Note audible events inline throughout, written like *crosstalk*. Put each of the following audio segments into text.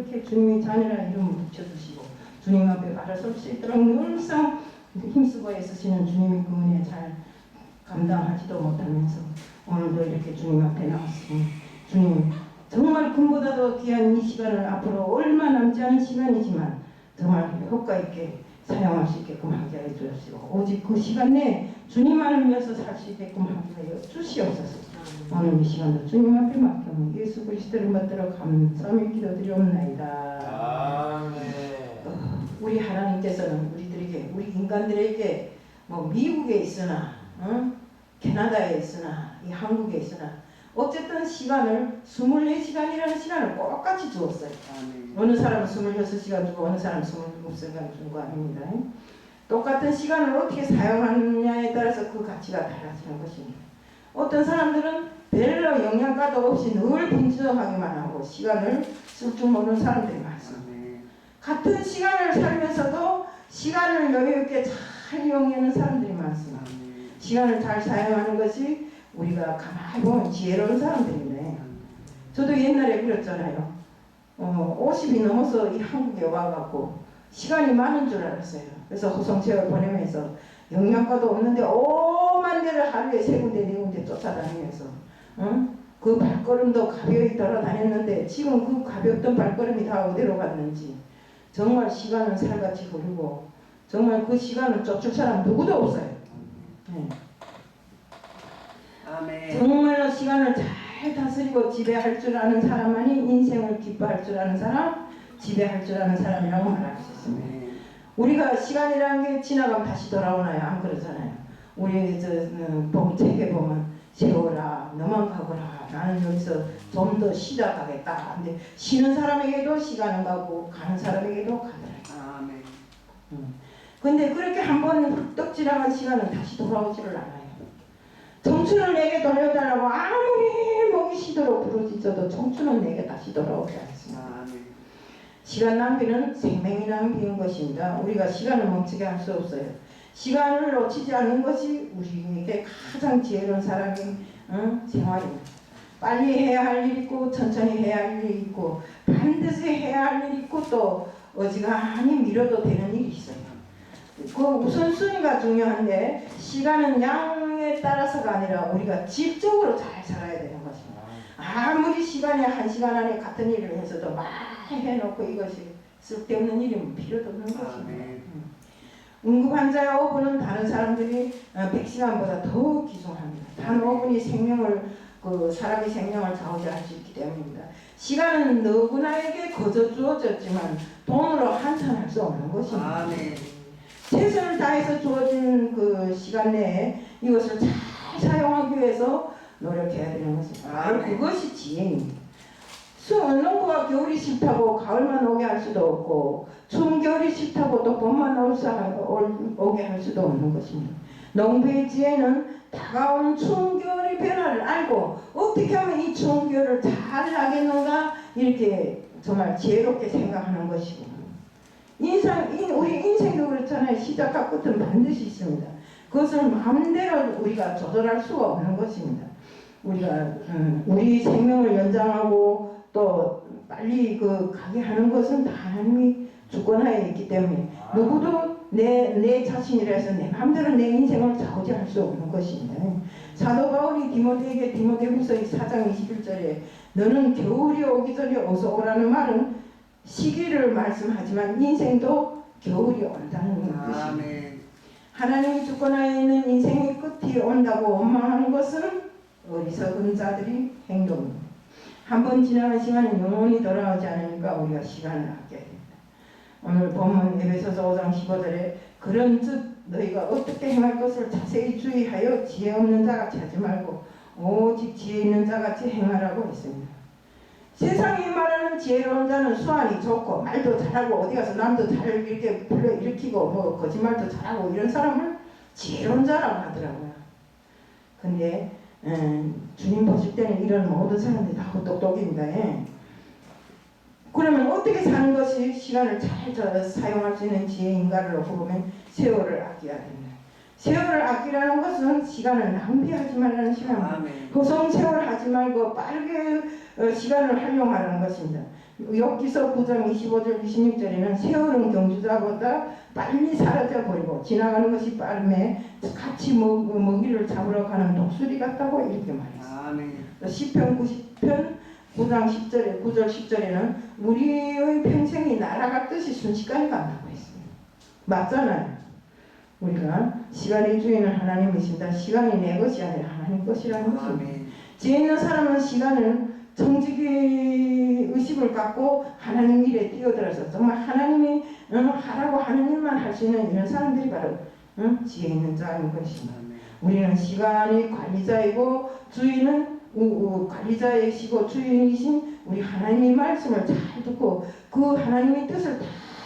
이렇게 주님의 자녀라 이름을 붙여주시고 주님 앞에 바로 설수 있도록 늘상 힘쓰고 애쓰시는 주님의 그 은혜 잘 감당하지도 못하면서 오늘도 이렇게 주님 앞에 나왔으니 주님 정말 금보다도 귀한 이 시간을 앞으로 얼마 남지 않은 시간이지만 정말 효과 있게 사용할 수 있게끔 하게 해 주시고 오직 그 시간 내에 주님만을 위해서 살 수 있게끔 하게 하여 주시옵소서. 오늘 이 시간도 주님 앞에 맡겨 예수 그리스도를 받들어 감사하며 기도드리옵나이다. 아멘. 우리 하나님께서는 우리들에게 우리 인간들에게 뭐 미국에 있으나 어? 캐나다에 있으나 이 한국에 있으나 어쨌든 시간을 24시간이라는 시간을 똑같이 주었어요. 아멘. 어느 사람은 26시간 주고 어느 사람은 27시간 준거 아닙니다. 똑같은 시간을 어떻게 사용하느냐에 따라서 그 가치가 달라지는 것입니다. 어떤 사람들은 별로 영양가도 없이 늘 분주하게만 하고 시간을 쓸 줄 모르는 사람들이 많습니다. 아멘. 같은 시간을 살면서도 시간을 여유 있게 잘 이용하는 사람들이 많습니다. 아멘. 시간을 잘 사용하는 것이 우리가 가만히 보면 지혜로운 사람들인데 저도 옛날에 그랬잖아요. 어, 50이 넘어서 이 한국에 와갖고 시간이 많은 줄 알았어요. 그래서 호성체를 보내면서 영양가도 없는데 오만 대를 하루에 세 군데 네 군데 쫓아다니면서 응? 그 발걸음도 가벼이 돌아다녔는데 지금 그 가볍던 발걸음이 다 어디로 갔는지 정말 시간은 살같이 흐르고 정말 그 시간을 쫓을 사람 누구도 없어요. 네. 아멘. 정말로 시간을 잘 다스리고 지배할 줄 아는 사람만이 인생을 기뻐할 줄 아는 사람, 지배할 줄 아는 사람이라고 말할 수 있습니다. 우리가 시간이라는 게 지나가면 다시 돌아오나요? 안 그러잖아요. 우리 저 음, 봄 책에 보면 세월아 너만 가거라 나는 여기서 좀 더 쉬다 가겠다. 근데 쉬는 사람에게도 시간은 가고 가는 사람에게도 가더라. 아멘. 근데 그렇게 한 번 훌떡 지나간 시간은 다시 돌아오지를 않아요. 청춘을 내게 돌려달라고 아무리 목이 쉬도록 부르짖어도 청춘은 내게 다시 돌아오지 않습니다. 아멘. 시간 낭비는 생명이 낭비인 것입니다. 우리가 시간을 멈추게 할 수 없어요. 시간을 놓치지 않는 것이 우리에게 가장 지혜로운 사람의 응? 생활입니다. 빨리 해야 할일 있고 천천히 해야 할 일이 있고 반드시 해야 할 일이 있고 또 어지간히 미뤄도 되는 일이 있어요. 그 우선순위가 중요한데 시간은 양에 따라서가 아니라 우리가 질적으로 잘 살아야 되는 것입니다. 아무리 시간에 한 시간 안에 같은 일을 해서도 막 해놓고 이것이 쓸데없는 일이면 필요도 없는 것입니다. 아멘. 음. 응급 환자의 5분은 다른 사람들이 100시간보다 더 귀중합니다. 단 5분이 생명을 그 사람의 생명을 좌우지할 수 있기 때문입니다. 시간은 누구나에게 거저 주어졌지만 돈으로 한산할 수 없는 것입니다. 아멘. 최선을 다해서 주어진 그 시간 내에 이것을 잘 사용하기 위해서 노력해야 되는 것입니다. 바로 아멘. 그것이 지혜입니다. 수, 농부가 겨울이 싫다고 가을만 오게 할 수도 없고 추운 겨울이 싫다고 또 봄만 올 수, 올, 오게 할 수도 없는 것입니다. 농부의 지혜는 다가오는 추운 겨울의 변화를 알고 어떻게 하면 이 추운 겨울을 잘 나겠는가 이렇게 정말 지혜롭게 생각하는 것이고 인상, 인- 우리 인생도 그렇잖아요. 시작과 끝은 반드시 있습니다. 그것을 마음대로 우리가 조절할 수가 없는 것입니다. 우리가 음, 우리 생명을 연장하고 또 빨리 그 가게 하는 것은 다 하나님이 주권하에 있기 때문에 누구도 내, 내 자신이라 해서 내 마음대로 내 인생을 좌우지할 수 없는 것입니다. 사도 바울이 디모데에게 디모데 후서 4장 21절에 너는 겨울이 오기 전에 어서 오라는 말은 시기를 말씀하지만 인생도 겨울이 온다는 뜻입니다. 아멘. 하나님이 주권하에 있는 인생의 끝이 온다고 원망하는 것은 어리석은 자들이 행동입니다. 한 번 지나간 시간은 영원히 돌아오지 않으니까 우리가 시간을 아껴야 됩니다. 오늘 본문 에베소서 5장 15절에 그런 즉 너희가 어떻게 행할 것을 자세히 주의하여 지혜 없는 자같이 하지 말고 오직 지혜 있는 자같이 행하라고 했습니다. 세상이 말하는 지혜로운 자는 수완이 좋고 말도 잘하고 어디 가서 남도 잘 이렇게 불러 일으키고 뭐 거짓말도 잘하고 이런 사람을 지혜로운 자라고 하더라고요. 근데 음, 주님 보실 때는 이런 모든 사람들이 다 똑똑입니다. 예. 그러면 어떻게 사는 것이 시간을 잘 저- 사용할 수 있는 지혜인가를 놓고 보면 세월을 아껴야 됩니다. 세월을 아끼라는 것은 시간을 낭비하지 말라는 시간입니다. 아멘. 고성 세월 하지 말고 빠르게 어, 시간을 활용하라는 것입니다. 엽기서 9장 25절 26절에는 세월은 경주자보다 빨리 사라져 버리고 지나가는 것이 빠름에 같이 먹, 먹이를 잡으러 가는 독수리 같다고 이렇게 말했어요. 아멘. 시편 90편 9장 10절에 9절 10절에는 우리의 평생이 날아갔듯이 순식간에 간다고 했습니다. 맞잖아요. 우리가 시간의 주인은 하나님이십니다. 시간이 내 것이 아니라 하나님 것이라는 것입니다. 지혜 있는 사람은 시간을 정직의 의식을 갖고 하나님 일에 뛰어들어서 정말 하나님이 응, 하라고 하는 일만 할 수 있는 이런 사람들이 바로 응, 지혜 있는 자인 것입니다. 우리는 시간의 관리자이고 주인은 우- 우- 관리자이시고 주인이신 우리 하나님의 말씀을 잘 듣고 그 하나님의 뜻을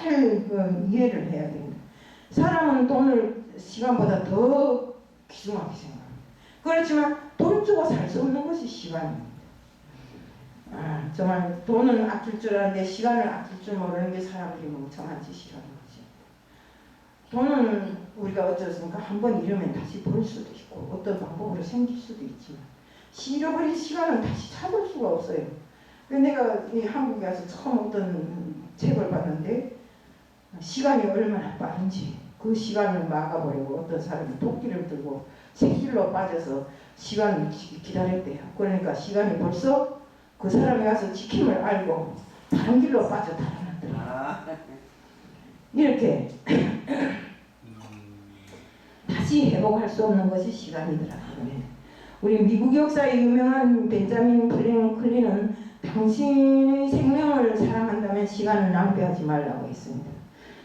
잘 그, 이해를 해야 됩니다. 사람은 돈을 시간보다 더 귀중하게 생각합니다. 그렇지만 돈 주고 살 수 없는 것이 시간입니다. 아, 정말 돈은 아낄 줄 아는데 시간을 아낄 줄 모르는 게 사람들이 멍청한 짓이라는 거죠. 돈은 우리가 어쩌습니까? 한 번 잃으면 다시 벌 수도 있고 어떤 방법으로 생길 수도 있지만 잃어버린 시간은 다시 찾을 수가 없어요. 내가 이 한국에 와서 처음 어떤 책을 봤는데 시간이 얼마나 빠른지 그 시간을 막아버리고 어떤 사람이 도끼를 들고 새길로 빠져서 시간을 기- 기다렸대요. 그러니까 시간이 벌써 그 사람이 와서 지킴을 알고 다른 길로 빠져 달아났더라. 아, 이렇게 다시 회복할 수 없는 것이 시간이더라. 우리 미국 역사의 유명한 벤자민 프랭클린은 당신의 생명을 사랑한다면 시간을 낭비하지 말라고 했습니다.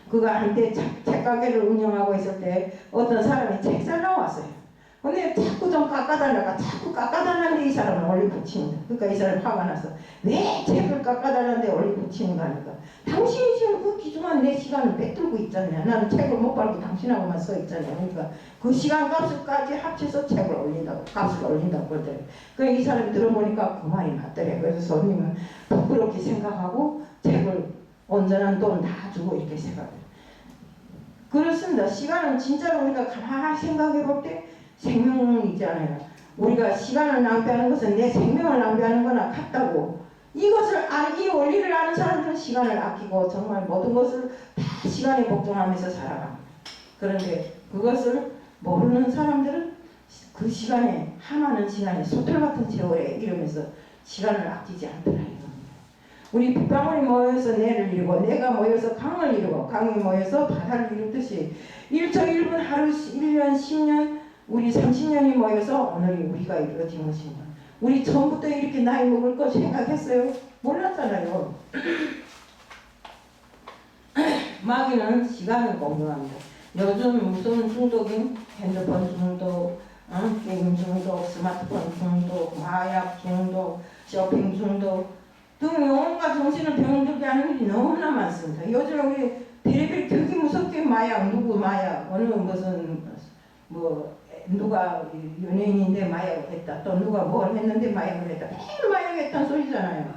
그가 한때 책- 책가게를 운영하고 있을 때 어떤 사람이 책 사러 왔어요. 근데 자꾸 좀 깎아달라가 자꾸 깎아달라는데 이 사람은 올리 붙입니다. 그러니까 이 사람이 화가 나서 왜 책을 깎아달라는데 올리 붙이는 거 하니까 당신이 지금 그 귀중한 내 시간을 뺏들고 있잖아요. 나는 책을 못 팔고 당신하고만 써 있잖아요. 그러니까 그 시간 값을까지 합쳐서 책을 올린다고 값을 올린다고 그러더래요. 그이 사람이 들어보니까 그 말이 맞더래요. 그래서 손님은 부끄럽게 생각하고 책을 온전한 돈 다 주고 이렇게 생각해요. 그렇습니다. 시간은 진짜로 우리가 가만히 생각해 볼 때 생명이잖아요. 우리가 시간을 낭비하는 것은 내 생명을 낭비하는 거나 같다고. 이것을 아, 이 원리를 아는 사람들은 시간을 아끼고 정말 모든 것을 다 시간에 복종하면서 살아갑니다. 그런데 그것을 모르는 사람들은 그 시간에 하나는 시간에 소털 같은 세월에 이러면서 시간을 아끼지 않더라. 우리 빗방울이 모여서 내를 이루고 내가 모여서 강을 이루고 강이 모여서 바다를 이루듯이 1초 1분 하루 1년 10년 우리 30년이 모여서 오늘이 우리가 이루어진 것입니다. 우리 처음부터 이렇게 나이 먹을 거 생각했어요? 몰랐잖아요. *clears throat* 마귀는 시간을 공유합니다. 요즘 무슨 중독인 핸드폰 중독, 어? 게임 중독, 스마트폰 중독, 마약 중독, 쇼핑 중독 등 영혼과 정신을 병들게 하는 일이 너무나 많습니다. 요즘 우리 별의별 격이 무섭게 마약, 누구 마약, 어느 무슨 뭐 누가 연예인인데 마약을 했다, 또 누가 뭘 했는데 마약을 했다, 매일 마약했다는 소리잖아요.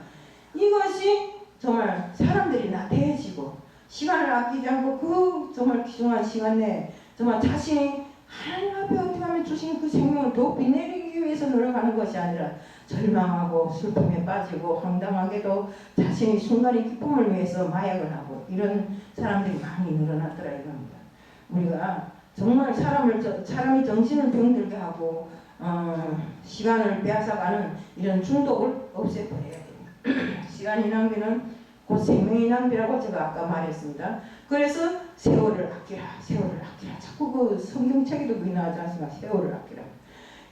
이것이 정말 사람들이 나태해지고 시간을 아끼지 않고 그 정말 귀중한 시간 내에 정말 자신이 하나님 앞에 어떻게 하면 주신 그 생명을 더 빛내 기 위해서 노력하는 것이 아니라 절망하고 슬픔에 빠지고 황당하게도 자신의 순간의 기쁨을 위해서 마약을 하고 이런 사람들이 많이 늘어났더라 이겁니다. 우리가 정말 사람을 저- 사람이 정신을 병들게 하고 어, 시간을 빼앗아가는 이런 중독을 없애버려야 됩니다. *clears throat* 시간이 낭비는 곧 생명의 낭비라고 제가 아까 말했습니다. 그래서 세월을 아끼라, 세월을 아끼라. 자꾸 그 성경책에도 그게 나오지 않습니까? 세월을 아끼라.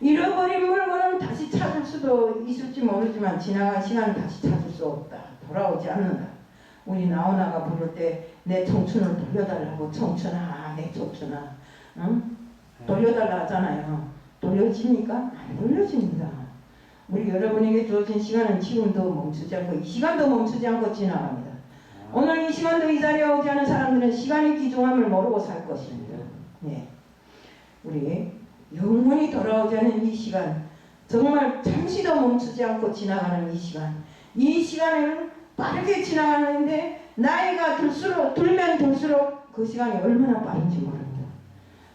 잃어버린 물건은 다시 찾을 수도 있을지 모르지만 지나간 시간은 다시 찾을 수 없다. 돌아오지 않는다. 우리 나오나가 부를 때 내 청춘을 돌려달라고 청춘아 내 청춘아 응? 돌려달라 하잖아요. 돌려집니까? 안 돌려집니다. 우리 여러분에게 주어진 시간은 지금도 멈추지 않고 이 시간도 멈추지 않고 지나갑니다. 오늘 이 시간도 이 자리에 오지 않은 사람들은 시간의 귀중함을 모르고 살 것입니다. 네. 우리 영원히 돌아오지 않은 이 시간, 정말 잠시도 멈추지 않고 지나가는 이 시간, 이 시간에는 빠르게 지나가는데 나이가 들수록 들면 들수록 그 시간이 얼마나 빠른지 모릅니다.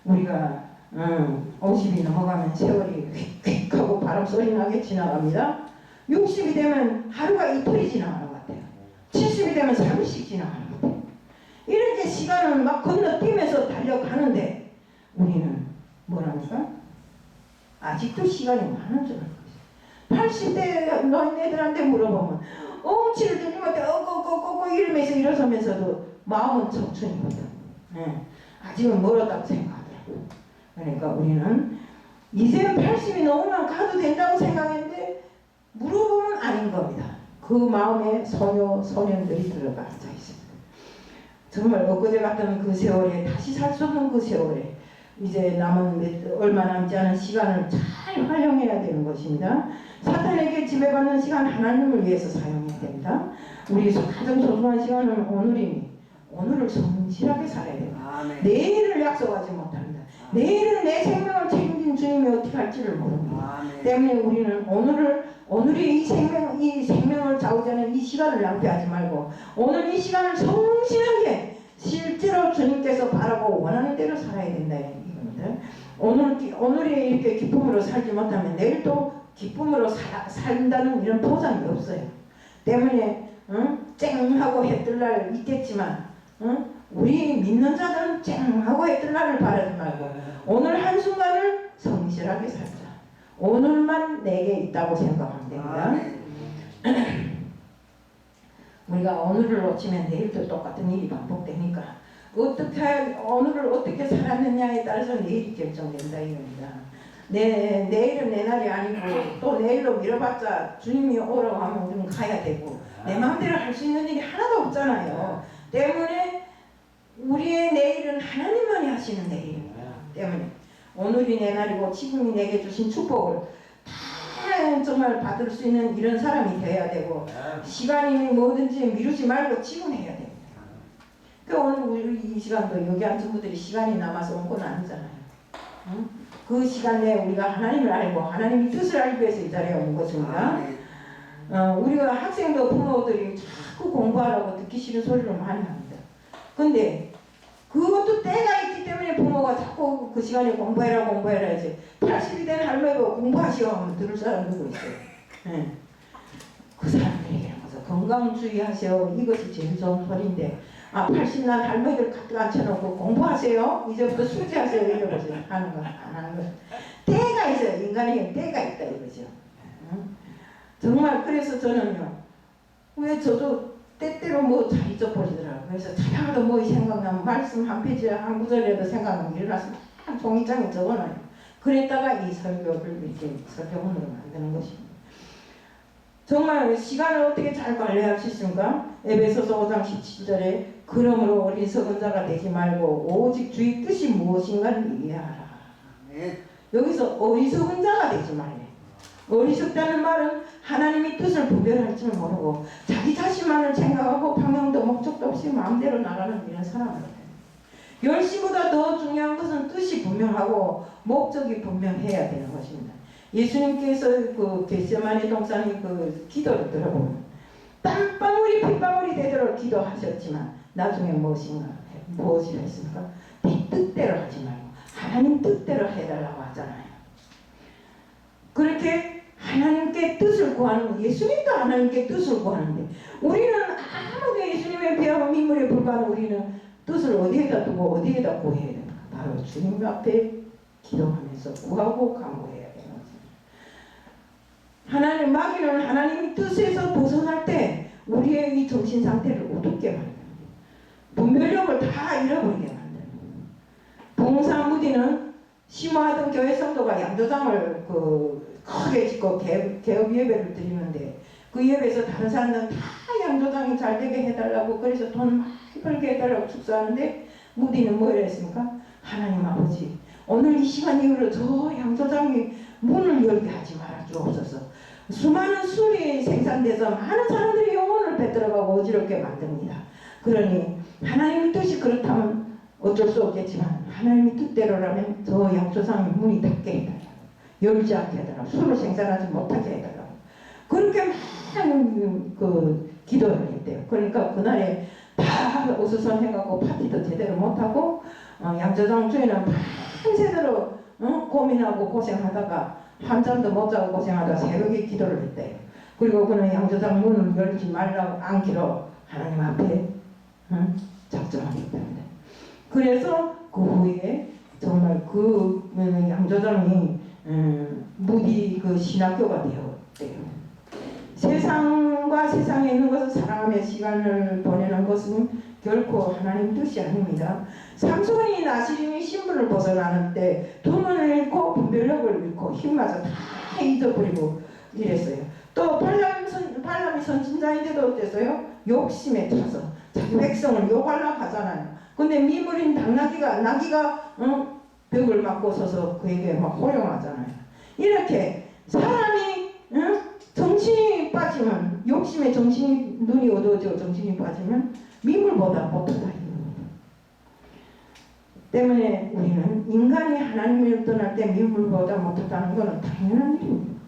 우리가 음, 50이 넘어가면 세월이 휙휙 하고 바람 소리 나게 지나갑니다. 60이 되면 하루가 이틀이 지나가는 것 같아요. 70이 되면 30씩 지나가는 것 같아요. 이렇게 시간을 막 건너뛰면서 달려가는데 우리는 뭐랍니까? 아직도 시간이 많은 줄 알고 있어요. 80대 노인네들한테 물어보면 엉치를 들리면 어거거거거 이러면서 일어서면서도 마음은 청춘이거든. 예. 아직은 멀었다고 생각하더라고요. 그러니까 우리는 이제는 80이 넘으면 가도 된다고 생각했는데 물어보면 아닌 겁니다. 그 마음에 소녀, 소년들이 들어가 앉아 있습니다. 정말 엊그제 같던 그 세월에 다시 살 수 없는 그 세월에 이제 남은 몇- 얼마 남지 않은 시간을 잘 활용해야 되는 것입니다. 사탄에게 지배받는 시간 하나님을 위해서 사용해야 됩니다. 우리 가장 소중한 시간은 오늘이니 오늘을 성실하게 살아야 됩니다. 아멘. 내일을 약속하지 못합니다. 내일은 내 생명을 책임진 주님이 어떻게 할지를 모릅니다. 아멘. 때문에 우리는 오늘을 오늘이 이 생명 이 생명을 좌우자는 이 시간을 낭비하지 말고 오늘 이 시간을 성실하게 실제로 주님께서 바라고 원하는 대로 살아야 된다 오늘 기- 오늘이 이렇게 기쁨으로 살지 못하면 내일 또 기쁨으로 사, 산다는 이런 보장이 없어요. 때문에 응? 쨍하고 해뜰 날 있겠지만 응? 우리 믿는 자들은 쨍하고 해뜰 날을 바라지 말고 오늘 한순간을 성실하게 살자. 오늘만 내게 있다고 생각하면 됩니다. 아멘. *clears throat* 우리가 오늘을 놓치면 내일도 똑같은 일이 반복되니까 어떻게 오늘을 어떻게 살았느냐에 따라서 내일이 결정된다 이겁니다. 내 내일은 내 날이 아니고 또 내일로 미뤄봤자 주님이 오라고 하면 우리는 가야 되고 내 마음대로 할 수 있는 일이 하나도 없잖아요. 때문에 우리의 내일은 하나님만이 하시는 내일입니다. 때문에 오늘이 내 날이고 지금이 내게 주신 축복을 다 정말 받을 수 있는 이런 사람이 되어야 되고 시간이 뭐든지 미루지 말고 지금 해야 됩니다. 그 오늘 우리 이 시간도 여기 앉은 분들이 시간이 남아서 온 건 아니잖아요. 응? 그 시간 내에 우리가 하나님을 알고 하나님의 뜻을 알기 위해서 이 자리에 온 것입니다. 아멘. 어, 우리가 학생도 부모들이 자꾸 공부하라고 듣기 싫은 소리를 많이 합니다. 근데 그것도 때가 있기 때문에 부모가 자꾸 그 시간에 공부해라 공부해라 하지 80이 된 할머니가 공부하시오 하면 들을 사람 누구 있어요? 예. 그 사람들에게 가서 건강 주의하세요 이것이 제일 좋은 소리인데 아 80난 할머니들 가득 앉혀놓고 공부하세요. 이제부터 수지하세요. 이러고서 하는 거 안 하는 거. 때가 있어요. 인간에게 때가 있다 이거죠. 응? 정말 그래서 저는요 왜 저도 때때로 뭐잘 잊어버리더라고요. 그래서 자다가도 뭐 생각나면 말씀 한 페이지 한 구절이라도 생각나면 일어나서 막 종이장에 적어놔요. 그랬다가 이 설교를 이렇게 설교문으로 만드는 것입니다. 정말 시간을 어떻게 잘 관리할 수 있습니까? 에베소서 5장 17절에 그러므로 어리석은 자가 되지 말고 오직 주의 뜻이 무엇인가를 이해하라 아멘. 여기서 어리석은 자가 되지 말래. 어리석다는 말은 하나님의 뜻을 분별할 줄 모르고 자기 자신만을 생각하고 방향도 목적도 없이 마음대로 나가는 이런 사람들. 열심보다 더 중요한 것은 뜻이 분명하고 목적이 분명해야 되는 것입니다. 예수님께서 그 겟세마네 동산의 그 기도를 들어보면 땀방울이 핏방울이 되도록 기도하셨지만 나중에 무엇인가 무엇이 했습니까? 내 뜻대로 하지 말고 하나님 뜻대로 해달라고 하잖아요. 그렇게 하나님께 뜻을 구하는 거, 예수님도 하나님께 뜻을 구하는데 우리는 아무도 예수님의 피하고 민물에 불과한 우리는 뜻을 어디에다 두고 어디에다 구해야 됩니까? 바로 주님 앞에 기도하면서 구하고 거죠. 하나님 마귀는 하나님의 뜻에서 벗어날 때 우리의 이 정신 상태를 어둡게 만듭니다. 분별력을 다 잃어버리게 만듭니다. 봉사무디는 심화하던 교회 성도가 양조장을 그 크게 짓고 개, 개업 예배를 드리는데 그 예배에서 다른 사람들은 다 양조장이 잘 되게 해달라고 그래서 돈 많이 벌게 해달라고 축사하는데 무디는 뭐 이랬습니까? 하나님 아버지 오늘 이 시간 이후로 저 양조장이 문을 열게 하지 말아 주옵소서. 수많은 술이 생산돼서 많은 사람들이 영혼을 빼들어가고 어지럽게 만듭니다. 그러니 하나님의 뜻이 그렇다면 어쩔 수 없겠지만 하나님의 뜻대로라면 저 양조상의 문이 닫게 해달라고. 열지 않게 해달라고. 술을 생산하지 못하게 해달라고. 그렇게 많은 그 기도를 했대요. 그러니까 그날에 다 어수선 해갖고 파티도 제대로 못하고 어, 양조장 주인은 밤새도록 어? 고민하고 고생하다가 한잠도 못 자고 고생하다 새벽에 기도를 했대요. 그리고 그는 양조장 문을 열지 말라고 않기로 하나님 앞에 응? 작정하겠답니다. 그래서 그 후에 정말 그 음, 양조장이 음, 무디 그 신학교가 되었대요. 세상과 세상에 있는 것을 사랑하며 시간을 보내는 것은 결코 하나님 뜻이 아닙니다. 삼손이 나시림이 신분을 벗어나는 때 두 눈을 잃고 분별력을 잃고 힘마저 다 잊어버리고 이랬어요. 또 발람이 선진자인데도 어땠어요? 욕심에 차서 자기 백성을 욕하려고 하잖아요. 근데 미물인 당나귀가 나귀가 어, 벽을 막고 서서 그에게 막 호령하잖아요. 이렇게 사람이 응? 정신이 빠지면 욕심에 눈이 어두워져 정신이 빠지면 미물보다 못하다. 때문에 우리는 인간이 하나님을 떠날 때 미물보다 못하다는 것은 당연한 일입니다.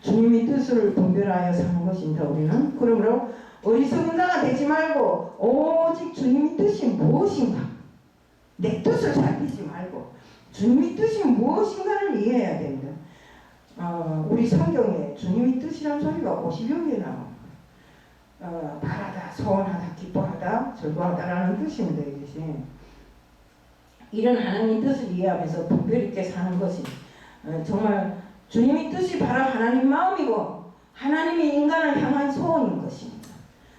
주님의 뜻을 분별하여 사는 것입니다. 우리는 그러므로 어리석은 자가 되지 말고 오직 주님의 뜻이 무엇인가 내 뜻을 살피지 말고 주님의 뜻이 무엇인가를 이해해야 됩니다. 어, 우리 성경에 주님의 뜻이라는 소리가 50여 개 나옵니다. 어, 바라다, 소원하다, 기뻐하다, 즐거워하다라는 뜻입니다. 이것이 이런 하나님의 뜻을 이해하면서 분별 있게 사는 것이 어, 정말 주님의 뜻이 바로 하나님 마음이고 하나님이 인간을 향한 소원인 것입니다.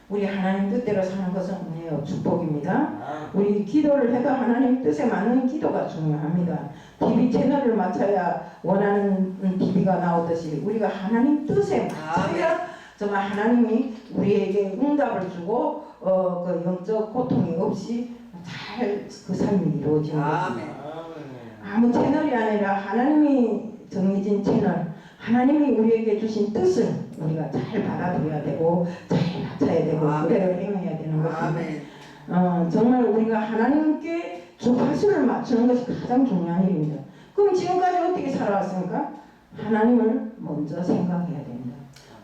우리 하나님 뜻대로 사는 것은 은혜요 축복입니다. 우리 기도를 해도 하나님 뜻에 맞는 기도가 중요합니다. TV 채널을 맞춰야 원하는 TV가 나오듯이 우리가 하나님 뜻에 맞춰야 정말 하나님이 우리에게 응답을 주고 어, 그 영적 고통이 없이 잘 그 삶이 이루어지는 것입니다. 아무 채널이 아니라 하나님이 정해진 채널, 하나님이 우리에게 주신 뜻을 우리가 잘 받아들여야 되고 잘 맞춰야 되고. 그대로 행해야 되는 것입니다. 어, 정말 우리가 하나님께 주파수를 맞추는 것이 가장 중요한 일입니다. 그럼 지금까지 어떻게 살아왔습니까? 하나님을 먼저 생각해야 됩니다.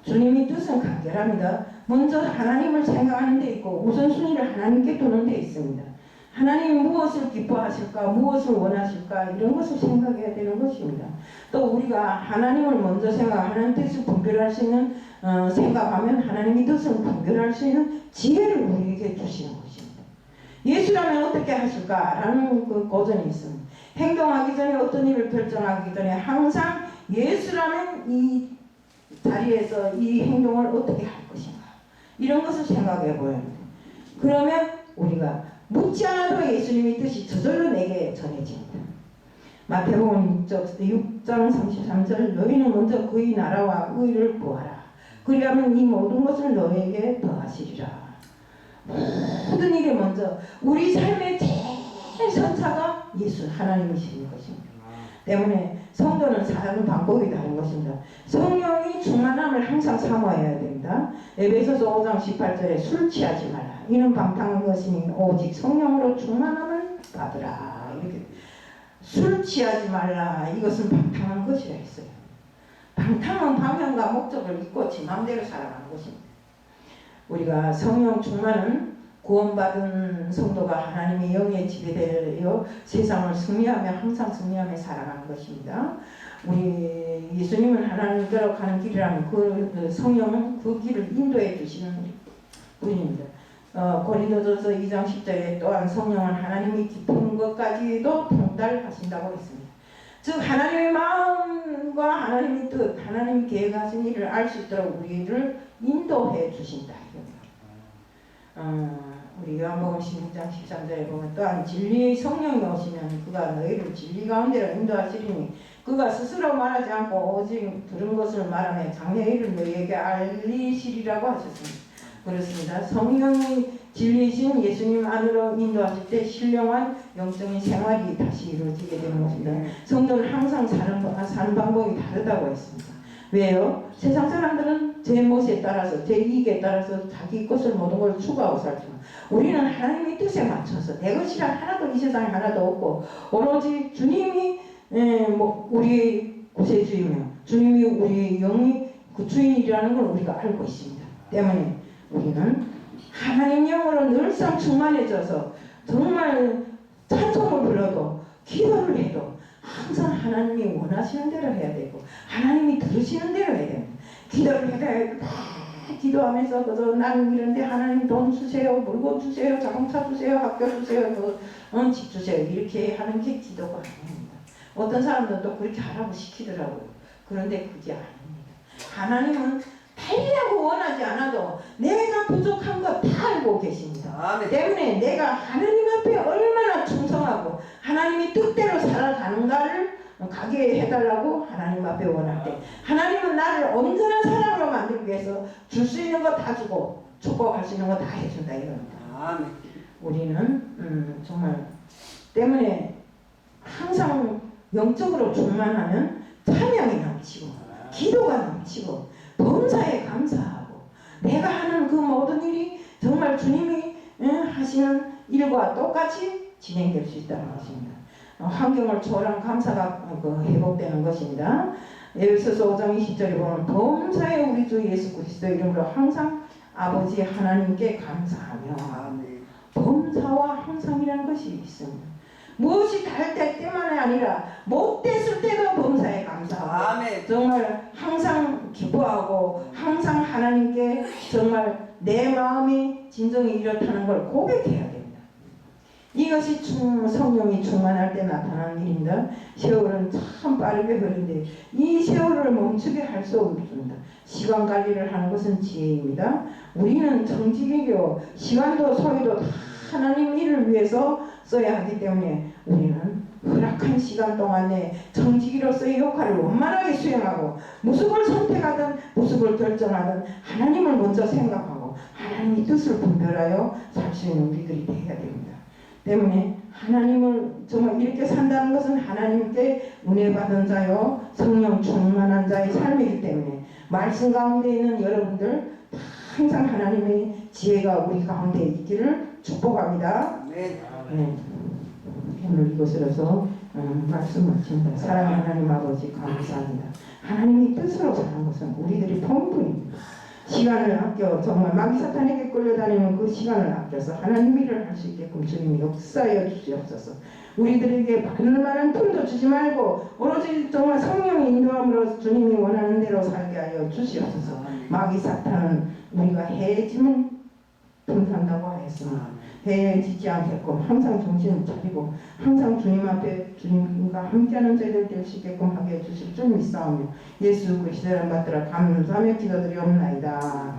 주님의 뜻은 간결합니다. 먼저 하나님을 생각하는 데 있고 우선순위를 하나님께 두는 데 있습니다. 하나님이 무엇을 기뻐하실까, 무엇을 원하실까 이런 것을 생각해야 되는 것입니다. 또 우리가 하나님을 먼저 생각, 하나님 뜻을 분별할 수 있는 어, 생각하면 하나님의 뜻을 분별할 수 있는 지혜를 우리에게 주시는 것입니다. 예수라면 어떻게 하실까라는 그 고전이 있습니다. 행동하기 전에 어떤 일을 결정하기 전에 항상 예수라면 이 자리에서 이 행동을 어떻게 할 것인가 이런 것을 생각해 보여야 돼요. 그러면 우리가 묻지 않아도 예수님의 뜻이 저절로 내게 전해집니다. 마태복음 6장 33절 너희는 먼저 그의 나라와 의를 구하라. 그리하면 이 모든 것을 너에게 더하시리라. 모든 일에 먼저 우리 삶의 제일 선차가 예수 하나님이신 것입니다. 때문에 성도는 사는 방법이 다른 것입니다. 성령이 충만함을 항상 사모해야 됩니다. 에베소서 5장 18절에 술 취하지 말라. 이는 방탕한 것이니 오직 성령으로 충만함을 받으라. 이렇게 술 취하지 말라. 이것은 방탕한 것이라 했어요. 방탕은 방향과 목적을 잊고 지 마음대로 살아가는 것입니다. 우리가 성령 충만은 구원받은 성도가 하나님의 영에 지배되어 세상을 승리하며 항상 승리하며 살아가는 것입니다. 우리 예수님은 하나님께로 가는 길이라면 그 성령은 그 길을 인도해 주시는 분입니다. 어, 고린도전서 2장 10절에 또한 성령은 하나님이 깊은 것까지도 통달하신다고 했습니다. 즉 하나님의 마음과 하나님의 뜻, 하나님이 계획하신 일을 알 수 있도록 우리를 인도해 주신다. 어, 우리 요한복음 16장 13절에 보면 또한 진리의 성령이 오시면 그가 너희를 진리 가운데로 인도하시리니 그가 스스로 말하지 않고 오직 들은 것을 말하며 장래의 일을 너희에게 알리시리라고 하셨습니다. 그렇습니다. 성령이 진리이신 예수님 안으로 인도하실 때 신령한 영적인 생활이 다시 이루어지게 되는 것입니다. 성도는 항상 사는, 방- 사는 방법이 다르다고 했습니다. 왜요? 세상 사람들은 제 멋에 따라서 제 이익에 따라서 자기 것을 모든 걸 추구하고 살지만 우리는 하나님의 뜻에 맞춰서 내 것이라 하나도 이 세상에 하나도 없고 오로지 주님이 에, 뭐 우리 구세주이며 주님이 우리 영이 그 주인이라는 걸 우리가 알고 있습니다. 때문에 우리는 하나님 영으로 늘상 충만해져서 정말 찬송을 불러도 기도를 해도 항상 하나님이 원하시는 대로 해야 되고 하나님이 들으시는 대로 해야 됩니다. 기도를 해도 기도하면서 그저 나는 이런데 하나님 돈 주세요, 물건 주세요, 자동차 주세요, 학교 주세요, 뭐, 어, 집 주세요 이렇게 하는 게 기도가 아닙니다. 어떤 사람들은 또 그렇게 하라고 시키더라고요. 그런데 그게 아닙니다. 하나님은 달라고 원하지 않아도 내가 부족한 거 다 알고 계십니다. 때문에 내가 하나님 앞에 얼마나 충성하고 하나님이 뜻대로 살아가는가를 가게 해달라고 하나님 앞에 원할 때 하나님은 나를 온전한 사람으로 만들기 위해서 줄 수 있는 거 다 주고 축복할 수 있는 거 다 해준다 이겁니다. 우리는 음, 정말 때문에 항상 영적으로 충만하면 찬양이 넘치고 기도가 넘치고 범사에 감사하고 내가 하는 그 모든 일이 정말 주님이 예, 하시는 일과 똑같이 진행될 수 있다는 것입니다. 어, 환경을 초월한 감사가 그 회복되는 것입니다. 에베소서 5장 20절에 보면 범사에 우리 주 예수 그리스도 이름으로 항상 아버지 하나님께 감사하며. 범사와 항상이라는 것이 있습니다. 무엇이 달될 때만이 아니라 못 됐을 때도 범사에 감사하고 아멘. 정말 항상 기뻐하고 항상 하나님께 정말 내 마음이 진정이 이렇다는 걸 고백해야 됩니다. 이것이 충, 성령이 충만할 때 나타나는 일입니다. 세월은 참 빠르게 흐르는데 이 세월을 멈추게 할 수 없습니다. 시간 관리를 하는 것은 지혜입니다. 우리는 정직이고 시간도 소유도 다 하나님 일을 위해서 써야 하기 때문에 우리는 허락한 시간 동안에 정직이로서의 역할을 원만하게 수행하고 무엇을 선택하든 무엇을 결정하든 하나님을 먼저 생각하고 하나님의 뜻을 분별하여 살 수 있는 우리들이 되어야 됩니다. 때문에 하나님을 정말 이렇게 산다는 것은 하나님께 은혜 받은 자요 성령 충만한 자의 삶이기 때문에 말씀 가운데 있는 여러분들 다 항상 하나님의 지혜가 우리 가운데 있기를 축복합니다. 네. 오늘 이것으로서 음, 말씀 마칩니다. 사랑하는 하나님 아버지 감사합니다. 하나님이 뜻으로 사는 것은 우리들이 본분입니다. 시간을 아껴 정말 마귀 사탄에게 끌려다니는 그 시간을 아껴서 하나님 일을 할 수 있게끔 주님이 역사하여 주시옵소서. 우리들에게 받을 만한 틈도 주지 말고 오로지 정말 성령의 인도함으로 주님이 원하는 대로 살게 하여 주시옵소서. 마귀 사탄은 우리가 해짐을 분산다고 하였습니다. 해지지 않게끔 항상 정신을 차리고 항상 주님 앞에 주님과 함께하는 자들 될 수 있게끔 하게 해주실 줄 믿사오며 예수 그리스도를 받들어 감사하며 기도드리옵나이다.